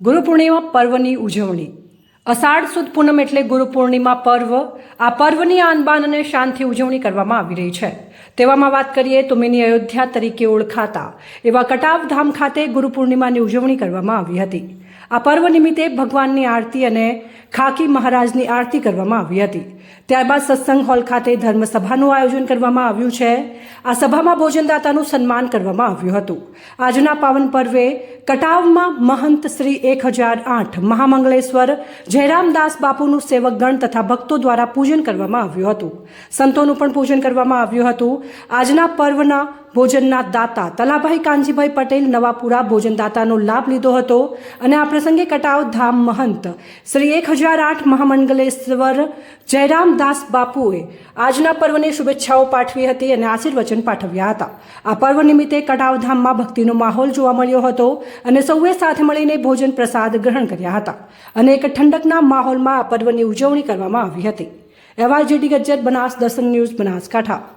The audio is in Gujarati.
ગુરુ પૂર્ણિમા પર્વની ઉજવણી. અષાઢ સુદ પૂનમ એટલે ગુરુ પૂર્ણિમા પર્વ. આ પર્વની આનબાન અને શાનથી ઉજવણી કરવામાં આવી રહી છે. તેવામાં વાત કરીએ તો મિની અયોધ્યા તરીકે ઓળખાતા એવા કટાવ ધામ ખાતે ગુરુ પૂર્ણિમાની ઉજવણી કરવામાં આવી હતી. આ પર્વ નિમિત્તે ભગવાનની આરતી અને ખાકી મહારાજની આરતી કરવામાં આવી હતી. ત્યારબાદ સત્સંગ હોલ ખાતે ધર્મસભાનું આયોજન કરવામાં આવ્યું છે. આ સભામાં ભોજનદાતાનું સન્માન કરવામાં આવ્યું હતું. આજના પાવન પર્વે કટાવમાં મહંત શ્રી એક હજાર આઠ મહામંગલેશ્વર જયરામદાસ બાપુનું સેવકગણ તથા ભક્તો દ્વારા પૂજન કરવામાં આવ્યું હતું. સંતોનું પણ પૂજન કરવામાં આવ્યું હતું. આજના પર્વના ભોજનના દાતા તલાભાઈ કાનજીભાઈ પટેલ નવાપુરા ભોજનદાતાનો લાભ લીધો હતો અને આ પ્રસંગે કટાવ ધામ મહંત શ્રી એક હજાર આઠ મહામંગલેશ્વર જયરામદાસ બાપુએ આજના પર્વની શુભેચ્છાઓ પાઠવી હતી અને આશીર્વચન પાઠવ્યા હતા. આ પર્વ નિમિત્તે કટાવધામમાં ભક્તિનો માહોલ જોવા મળ્યો હતો અને સૌએ સાથે મળીને ભોજન પ્રસાદ ગ્રહણ કર્યા હતા અને એક ઠંડકના માહોલમાં આ પર્વની ઉજવણી કરવામાં આવી હતી. અહેવાલ જીડી ગજ્જર, બનાસ દર્શન ન્યૂઝ, બનાસકાંઠા.